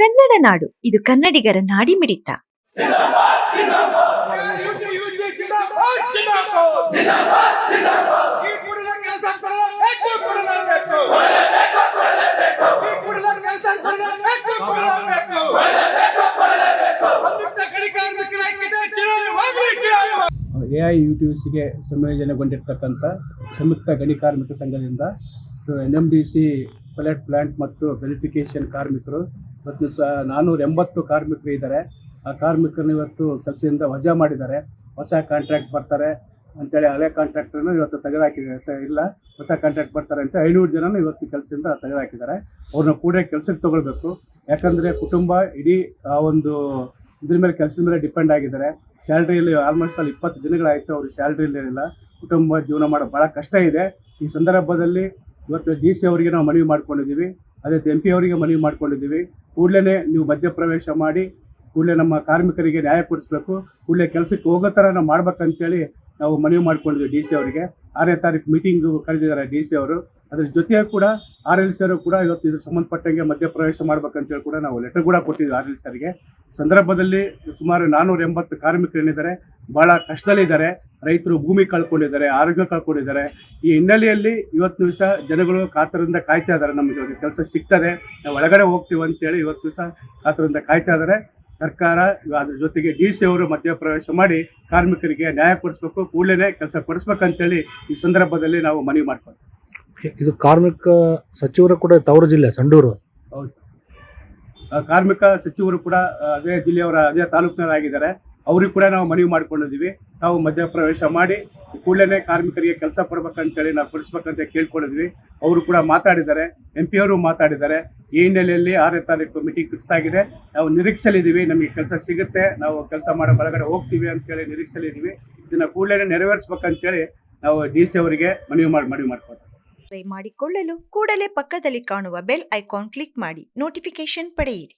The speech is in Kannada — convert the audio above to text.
ಕನ್ನಡ ನಾಡು. ಇದು ಕನ್ನಡಿಗರ ನಾಡಿ ಮಿಡಿತ. ಎ ಐ ಯು ಟಿ ಸಿಗೆ ಸಂಯೋಜನೆಗೊಂಡಿರ್ತಕ್ಕಂಥ ಸಂಯುಕ್ತ ಗಣಿ ಕಾರ್ಮಿಕ ಸಂಘದಿಂದ, N M D C pilot plant ಮತ್ತು ವೆರಿಫಿಕೇಶನ್ ಕಾರ್ಮಿಕರು. ಮತ್ತು ಸ ನಾನ್ನೂರ ಎಂಬತ್ತು ಕಾರ್ಮಿಕರು ಇದ್ದಾರೆ. ಆ ಕಾರ್ಮಿಕರನ್ನ ಇವತ್ತು ಕೆಲಸದಿಂದ ವಜಾ ಮಾಡಿದ್ದಾರೆ. ಹೊಸ ಕಾಂಟ್ರಾಕ್ಟ್ ಬರ್ತಾರೆ. ಅಂತೇಳಿ ಹಳೆ ಕಾಂಟ್ರಾಕ್ಟರ್ನ ಇವತ್ತು ತೆಗೆದುಹಾಕಿದ್ದಾರೆ ಇಲ್ಲ, ಹೊಸ ಕಾಂಟ್ರಾಕ್ಟ್ ಬರ್ತಾರೆ ಅಂತ ಐನೂರು ಜನನೂ ಇವತ್ತು ಕೆಲಸದಿಂದ ತೆಗೆದುಹಾಕಿದ್ದಾರೆ. ಅವ್ರನ್ನ ಕೂಡ ಕೆಲಸಕ್ಕೆ ತಗೊಳ್ಬೇಕು. ಯಾಕಂದರೆ ಕುಟುಂಬ ಇಡೀ ಆ ಒಂದು ಇದ್ರ ಮೇಲೆ ಕೆಲಸದ ಮೇಲೆ ಡಿಪೆಂಡ್ ಆಗಿದ್ದಾರೆ. ಸ್ಯಾಲ್ರಿಯಲ್ಲಿ ಆಲ್ಮೋಸ್ಟ್ ಅಲ್ಲಿ ಇಪ್ಪತ್ತು ದಿನಗಳಾಯಿತು ಅವ್ರಿಗೆ ಸ್ಯಾಲ್ರಿ ಇರಲಿಲ್ಲ. ಕುಟುಂಬ ಜೀವನ ಮಾಡೋ ಭಾಳ ಕಷ್ಟ ಇದೆ. ಈ ಸಂದರ್ಭದಲ್ಲಿ ಇವತ್ತು ಡಿ ಸಿ ಅವರಿಗೆ ನಾವು ಮನವಿ ಮಾಡ್ಕೊಂಡಿದ್ದೀವಿ. ಅದೇ ಎಂ ಪಿ ಅವರಿಗೆ ಮನವಿ ಮಾಡ್ಕೊಂಡಿದ್ದೀವಿ. ಕೂಡಲೇ ನೀವು ಮಧ್ಯಪ್ರವೇಶ ಮಾಡಿ, ಕೂಡಲೇ ನಮ್ಮ ಕಾರ್ಮಿಕರಿಗೆ ನ್ಯಾಯ ಕೊಡಿಸ್ಬೇಕು. ಕೂಡಲೇ ಕೆಲಸಕ್ಕೆ ಹೋಗೋ ಥರ ನಾವು ಮಾಡ್ಬೇಕಂತೇಳಿ ನಾವು ಮನವಿ ಮಾಡ್ಕೊಂಡಿದ್ವಿ ಡಿ ಸಿ ಅವರಿಗೆ. ಆರನೇ ತಾರೀಕು ಮೀಟಿಂಗು ಕರೆದಿದ್ದಾರೆ ಡಿ ಸಿ ಅವರು. ಅದ್ರ ಜೊತೆಗೆ ಕೂಡ ಆರ್ ಎಲ್ ಸಿ ಕೂಡ ಇವತ್ತು ಇದ್ರ ಸಂಬಂಧಪಟ್ಟಂಗೆ ಮಧ್ಯಪ್ರವೇಶ ಮಾಡ್ಬೇಕಂತೇಳಿ ಕೂಡ ನಾವು ಲೆಟರ್ ಕೂಡ ಕೊಟ್ಟಿದ್ವಿ ಆರ್ ಎಲ್ ಸಿ ಅವರಿಗೆ. ಸಂದರ್ಭದಲ್ಲಿ ಸುಮಾರು ನಾನ್ನೂರ ಎಂಬತ್ತು ಕಾರ್ಮಿಕರು ಏನಿದ್ದಾರೆ ಭಾಳ ಕಷ್ಟದಲ್ಲಿದ್ದಾರೆ. ರೈತರು ಭೂಮಿ ಕಳ್ಕೊಂಡಿದ್ದಾರೆ ಆರೋಗ್ಯ ಕಳ್ಕೊಂಡಿದ್ದಾರೆ. ಈ ಹಿನ್ನೆಲೆಯಲ್ಲಿ ಇವತ್ತು ದಿವಸ ಜನಗಳು ಕಾತರದಿಂದ ಕಾಯ್ತಾ ಇದ್ದಾರೆ. ನಮಗೆ ಕೆಲಸ ಸಿಗ್ತದೆ. ನಾವು ಒಳಗಡೆ ಹೋಗ್ತೀವಿ ಅಂತೇಳಿ ಇವತ್ತು ದಿವಸ ಕಾತರದಿಂದ ಕಾಯ್ತಾ ಇದ್ದಾರೆ. ಸರ್ಕಾರ ಅದ್ರ ಜೊತೆಗೆ ಡಿ ಸಿ ಅವರು ಮಧ್ಯಪ್ರವೇಶ ಮಾಡಿ ಕಾರ್ಮಿಕರಿಗೆ ನ್ಯಾಯ ಕೊಡಿಸ್ಬೇಕು ಕೂಡಲೇ ಕೆಲಸ ಕೊಡಿಸ್ಬೇಕಂತೇಳಿ ಈ ಸಂದರ್ಭದಲ್ಲಿ ನಾವು ಮನವಿ ಮಾಡ್ಕೊಳ್ತೀವಿ. ಇದು ಕಾರ್ಮಿಕ ಸಚಿವರು ಕೂಡ ತವರು ಜಿಲ್ಲೆ ಸಂಡೂರು. ಹೌದು. ಕಾರ್ಮಿಕ ಸಚಿವರು ಕೂಡ ಅದೇ ಜಿಲ್ಲೆಯವರ ಅದೇ ತಾಲೂಕಿನವರಾಗಿದ್ದಾರೆ. ಅವ್ರಿಗೆ ಕೂಡ ನಾವು ಮನವಿ ಮಾಡ್ಕೊಂಡಿದ್ದೀವಿ. ನಾವು ಮಧ್ಯಪ್ರವೇಶ ಮಾಡಿ ಕೂಡಲೇ ಕಾರ್ಮಿಕರಿಗೆ ಕೆಲಸ ಕೊಡ್ಬೇಕಂತೇಳಿ ನಾವು ಕೊಡಿಸ್ಬೇಕಂತ ಕೇಳ್ಕೊಂಡಿದ್ವಿ ಅವರು ಕೂಡ ಮಾತಾಡಿದ್ದಾರೆ. ಎಂ ಪಿ ಅವರು ಮಾತಾಡಿದ್ದಾರೆ. ಈ ಹಿನ್ನೆಲೆಯಲ್ಲಿ ಆರನೇ ತಾರೀಕು ಮೀಟಿಂಗ್ ಫಿಕ್ಸ್ ಆಗಿದೆ. ನಾವು ನಿರೀಕ್ಷೆಲಿದ್ದೀವಿ ನಮಗೆ ಕೆಲಸ ಸಿಗುತ್ತೆ. ನಾವು ಕೆಲಸ ಮಾಡೋ ಒಳಗಡೆ ಹೋಗ್ತೀವಿ ಅಂತೇಳಿ ನಿರೀಕ್ಷೆಲಿದ್ದೀವಿ ಇದನ್ನ ಕೂಡಲೇ ನೆರವೇರಿಸ್ಬೇಕಂತೇಳಿ ನಾವು ಡಿ ಸಿ ಅವರಿಗೆ ಮನವಿ ಮಾಡಿ ಮನವಿ ಮಾಡ್ಕೊಳ್ತೀವಿ. ಮಾಡಿಕೊಳ್ಳಲು ಕೂಡಲೇ ಪಕ್ಕದಲ್ಲಿ ಕಾಣುವ ಬೆಲ್ ಐಕಾನ್ ಕ್ಲಿಕ್ ಮಾಡಿ. ನೋಟಿಫಿಕೇಶನ್ ಪಡೆಯಿರಿ.